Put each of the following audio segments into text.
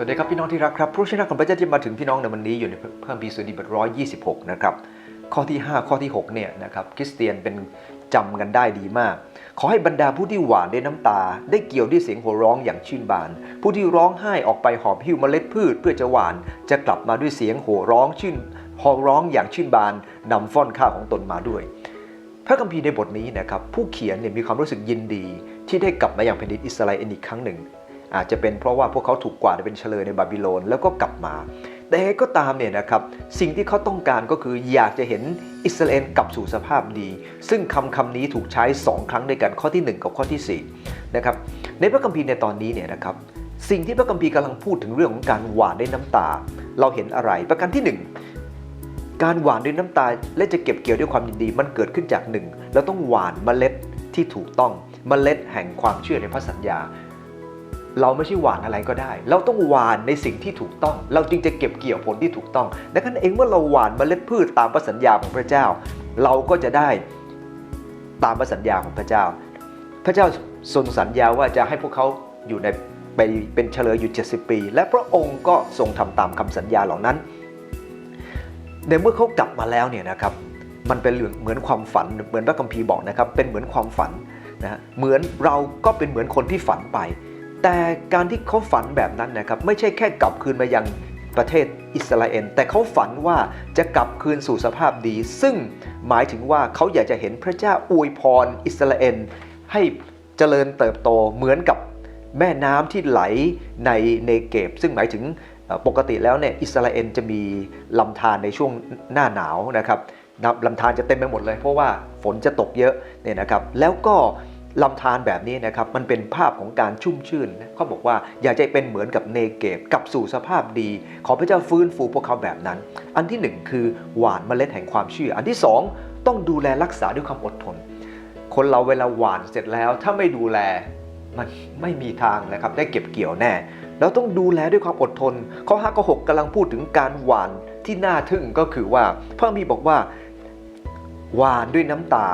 สวัสดีครับพี่น้องที่รักครับพระชนะของพระเจ้าจะมาถึงพี่น้องในวันนี้อยู่ในเพิ่มพีสุดีบทร้อยยี่สิบหกนะครับข้อที่ 5 ข้อที่6เนี่ยนะครับคริสเตียนเป็นจำกันได้ดีมาก ขอให้บรรดาผู้ที่หวานด้วยน้ำตา ได้เกี่ยวด้วยเสียงโห่ร้องอย่างชื่นบาน ผู้ที่ร้องไห้ออกไปหอบหิ้วเมล็ดพืชเพื่อจะหวาน จะกลับมาด้วยเสียงโห่ร้องชื่นหอร้องอย่างชื่นบานนำฟ้อนข้าวของตนมาด้วย พระคัมภีร์ในบทนี้นะครับผู้เขียนเนี่ยมีความรู้สึกยินดี ที่ได้กลับมาอย่างแผ่นดินอิสราเอลอีกครั้งหนึ่ง อาจจะเป็นเพราะว่าพวกเขาถูกกวาดไปเป็นเฉลยในบาบิโลนแล้วก็กลับมา แต่ก็ตามเนี่ยนะครับสิ่งที่เขาต้องการก็คืออยากจะเห็นอิสราเอลกลับสู่สภาพดี ซึ่งคำคำนี้ถูกใช้ 2 ครั้งด้วยกันข้อที่ 1 กับข้อที่4นะครับในพระคัมภีร์ในตอนนี้เนี่ยนะครับสิ่งที่พระคัมภีร์กำลังพูดถึงเรื่องของการหวานด้วยน้ำตา เราเห็นอะไร ประการที่ 1 การหวานด้วยน้ำตาและจะเก็บเกี่ยวด้วยความยินดีมันเกิดขึ้นจากหนึ่งเราต้องหวานเมล็ดที่ถูกต้องเมล็ดแห่งความเชื่อในพระสัญญา เราไม่ใช่หวานอะไรก็ได้ เราต้องหวานในสิ่งที่ถูกต้อง เราจึงจะเก็บเกี่ยวผลที่ถูกต้อง ดังนั้นเองเมื่อเราหวานเมล็ดพืชตามพระสัญญาของพระเจ้า เราก็จะได้ตามพระสัญญาของพระเจ้า พระเจ้าทรงสัญญาว่าจะให้พวกเขาอยู่ในไปเป็นเฉลยอยู่ 70 ปี และพระองค์ก็ทรงทำตามคำสัญญาเหล่านั้น ในเมื่อเขากลับมาแล้วเนี่ยนะครับ มันเป็นเหมือนความฝัน เหมือนพระคัมภีร์บอกนะครับ เป็นเหมือนความฝันนะฮะเหมือนเราก็เป็นเหมือนคนที่ฝันไป แต่การที่เขาฝันแบบนั้นนะครับไม่ใช่แค่กลับคืนมายังประเทศอิสราเอลแต่เขาฝันว่าจะกลับคืนสู่สภาพดี ซึ่งหมายถึงว่าเขาอยากจะเห็นพระเจ้าอวยพรอิสราเอลให้เจริญเติบโตเหมือนกับแม่น้ำที่ไหลในเนเกบ ซึ่งหมายถึงปกติแล้วเนี่ยอิสราเอลจะมีลำธารในช่วงหน้าหนาวนะครับลำธารจะเต็มไปหมดเลย เพราะว่าฝนจะตกเยอะเนี่ยนะครับแล้วก็ ลำธารแบบนี้นะครับมันเป็นภาพของการชุ่มชื่นนะเขาบอกว่าอยากจะเป็นเหมือนกับเนเกบกลับสู่สภาพดี ขอพระเจ้าฟื้นฟูพวกเขาแบบนั้น อันที่หนึ่งคือหวานเมล็ดแห่งความเชื่อ อันที่สองต้องดูแลรักษาด้วยความอดทน คนเราเวลาหวานเสร็จแล้วถ้าไม่ดูแลมันไม่มีทางนะครับได้เก็บเกี่ยวแน่แล้วต้องดูแลด้วยความอดทน ข้อ5ข้อ6กำลังพูดถึงการหวานที่น่าทึ่งก็คือว่าพระมีบอกว่าหวานด้วยน้ำตา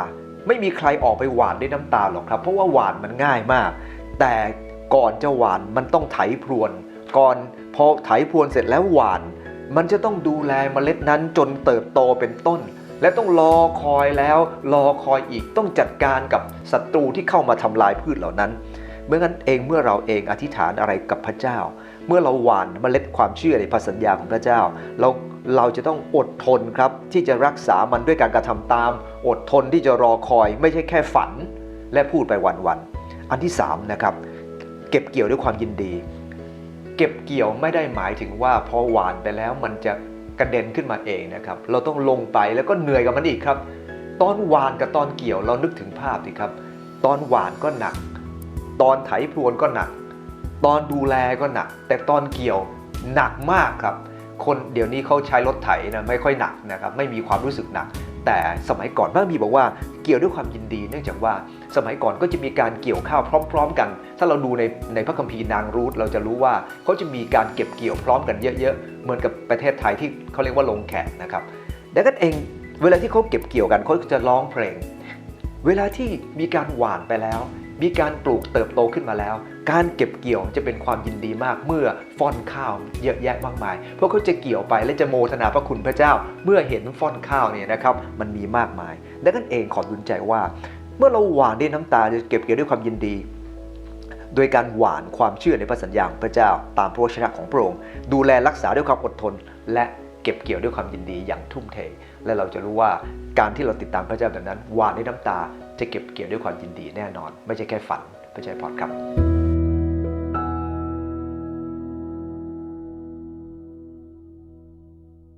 ไม่มีใครออกไปหวานด้วยน้ำตาหรอกครับ เพราะว่าหวานมันง่ายมาก แต่ก่อนจะหวานมันต้องไถพรวน ก่อนพอไถพรวนเสร็จแล้วหวาน มันจะต้องดูแลเมล็ดนั้นจนเติบโตเป็นต้น และต้องรอคอยแล้วรอคอยอีกต้องจัดการกับศัตรูที่เข้ามาทำลายพืชเหล่านั้นเมื่อนั้นเองเมื่อเราเองอธิษฐานอะไรกับพระเจ้า เมื่อเราหวานเมล็ดความเชื่อในพระสัญญาของพระเจ้า เรา เราจะต้องอดทนครับที่จะรักษามันด้วยการกระทำตาม อดทนที่จะรอคอย ไม่ใช่แค่ฝัน และพูดไปวันๆอันที่สามนะครับเก็บเกี่ยวด้วยความยินดี เก็บเกี่ยวไม่ได้หมายถึงว่าพอหวานไปแล้วมันจะกระเด็นขึ้นมาเองนะครับ เราต้องลงไปแล้วก็เหนื่อยกับมันอีกครับ ตอนหวานกับตอนเกี่ยวเรานึกถึงภาพดิครับ ตอนหวานก็หนัก ตอนไถพรวนก็หนัก ตอนดูแลก็หนัก แต่ตอนเกี่ยวหนักมากครับ คนเดี๋ยวนี้เขาใช้รถไถนะไม่ค่อยหนักนะครับไม่มีความรู้สึกหนัก แต่สมัยก่อนพระมีบอกว่าเกี่ยวด้วยความยินดี เนื่องจากว่าสมัยก่อนก็จะมีการเกี่ยวข้าวพร้อม ๆ กัน ถ้าเราดูในในพระคัมภีร์นางรูธเราจะรู้ว่าเขาจะมีการเก็บเกี่ยวพร้อมกันเยอะๆเหมือนกับประเทศไทยที่เขาเรียกว่าลงแขกนะครับดังนั้นเองเวลาที่เขาเก็บเกี่ยวกันเขาจะร้องเพลง เวลาที่มีการหว่านไปแล้ว มีการปลูกเติบโตขึ้นมาแล้ว การเก็บเกี่ยวจะเป็นความยินดีมากเมื่อฟ่อนข้าวเยอะแยะมากมายเพราะเขาจะเกี่ยวไปและจะโมทนาพระคุณพระเจ้า เมื่อเห็นฟ่อนข้าวเนี่ยนะครับมันมีมากมายดังนั้นเองขอดุลใจว่า เมื่อเราหวานด้วยน้ำตาจะเก็บเกี่ยวด้วยความยินดี โดยการหวานความเชื่อในพระสัญญาของพระเจ้า ตามพระวจนะของพระองค์ดูแลรักษาด้วยความอดทน และเก็บเกี่ยวด้วยความยินดีอย่างทุ่มเท และเราจะรู้ว่าการที่เราติดตามพระเจ้าแบบนั้นหวานด้วยน้ำตาจะเก็บเกี่ยวด้วยความยินดีแน่นอน ไม่ใช่แค่ฝันพระเจ้าพรครับ